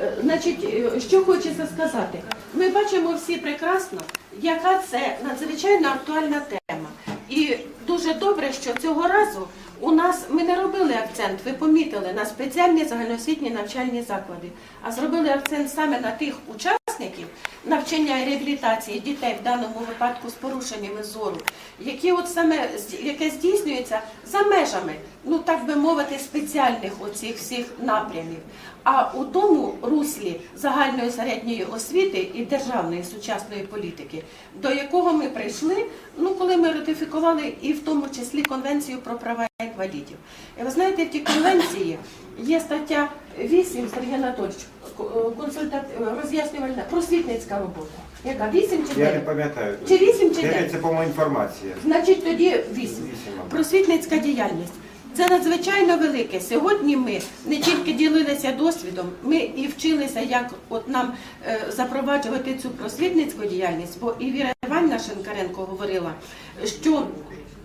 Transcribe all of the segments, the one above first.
Е, Значить, е, що хочеться сказати? Ми бачимо всі прекрасно, яка це надзвичайно актуальна тема. І дуже добре, що цього разу у нас ми не робили акцент, ви помітили, на спеціальні загальноосвітні навчальні заклади, а зробили акцент саме на тих учасників навчання і реабілітації дітей в даному випадку з порушеннями зору, які от саме яке здійснюється за межами, ну так би мовити, спеціальних оцих всіх напрямів. А у тому руслі загальної середньої освіти і державної сучасної політики, до якого ми прийшли, ну коли ми ратифікували і в тому числі конвенцію про права інвалідів. І ви знаєте, в тій конвенції є стаття 8, Сергій Анатольович, консультат роз'яснювальна просвітницька робота. Яка 8 чи Я не пам'ятаю. Чи 8 чи 9 9? це, по-моєму, інформація. Значить, тоді 8. Вісім, мабуть. Просвітницька діяльність. Це надзвичайно велике. Сьогодні ми не тільки ділилися досвідом, ми і вчилися, як от нам е, запроваджувати цю просвітницьку діяльність, бо і Віра Іванівна Шинкаренко говорила, що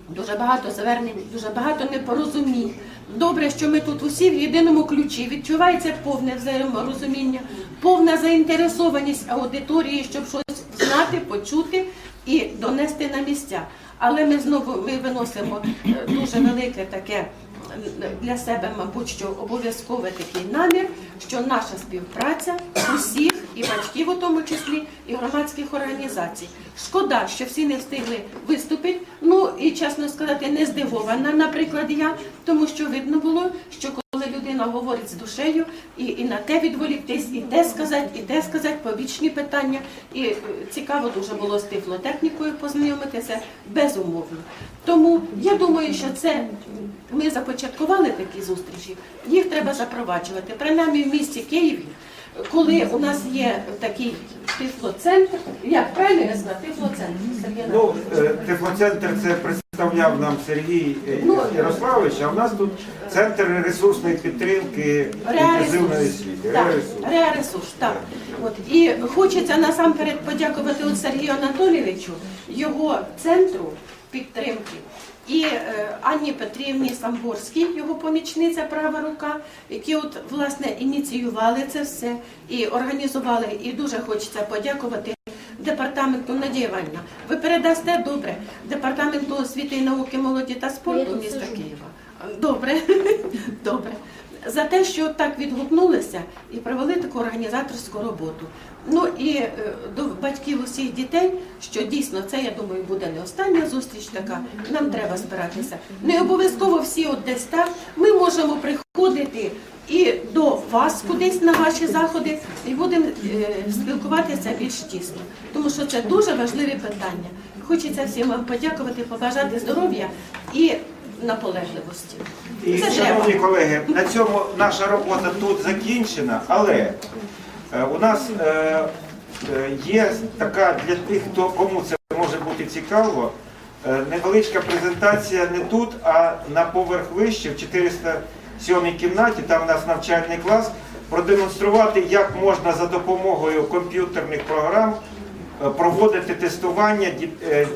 дуже багато звернень, дуже багато непорозумінь. Добре, що ми тут усі в єдиному ключі. Відчувається повне взаєморозуміння, повна заінтересованість аудиторії, щоб щось знати, почути і донести на місця. Але ми знову ми виносимо е, дуже велике таке для себе, мабуть, що обов'язковий такий намір, що наша співпраця усіх і батьків у тому числі, і громадських організацій. Шкода, що всі не встигли виступити. Ну і чесно сказати, не здивована, наприклад, я, тому що видно було, що коли людина говорить з душею, і, і на те відволіктись, і те сказати, і те сказати, побічні питання. І е, цікаво дуже було з тифлотехнікою познайомитися безумовно. Тому я думаю, що це ми започаткували такі зустрічі, їх треба запроваджувати. Принаймні в місті Києві, коли у нас є такий тифлоцентр, як правильно я сказала, тифлоцентр Сергій Ну, е, Тифлоцентр це представляв нам Сергій е, Ну, Ярославович, а в нас тут центр ресурсної підтримки інклюзивної освіти. Реаресурс. Так. От. І хочеться насамперед подякувати Сергію Анатолійовичу, його центру підтримки. І е, Анні Петрівні Самборській, його помічниця права рука, які от власне ініціювали це все і організували. І дуже хочеться подякувати департаменту Надія. Ви передасте добре департаменту освіти і науки, молоді та спорту міста Києва. Добре, добре. За те, що так відгукнулися і провели таку організаторську роботу. Ну і е, до батьків усіх дітей, що дійсно це, я думаю, буде не остання зустріч така. Нам треба збиратися. Не обов'язково всі от десь так. Ми можемо приходити і до вас кудись на ваші заходи, і будемо е, спілкуватися більш тісно, тому що це дуже важливі питання. Хочеться всім вам подякувати, побажати здоров'я і наполегливості. І, Це шановні треба. колеги, на цьому наша робота тут закінчена, але е, у нас е, є така для тих, хто кому це може бути цікаво, е, невеличка презентація не тут, а на поверх вище, в 407 кімнаті, там у нас навчальний клас, продемонструвати, як можна за допомогою комп'ютерних програм е, проводити тестування е,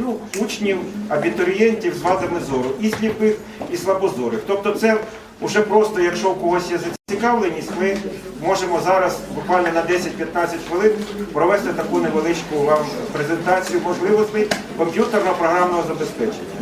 ну, учнів, абітурієнтів з вадами зору, і сліпих, і слабозорих. Тобто це вже просто, якщо у когось є зацікавленість, ми можемо зараз буквально на 10-15 хвилин провести таку невеличку вам презентацію можливостей комп'ютерно-програмного забезпечення.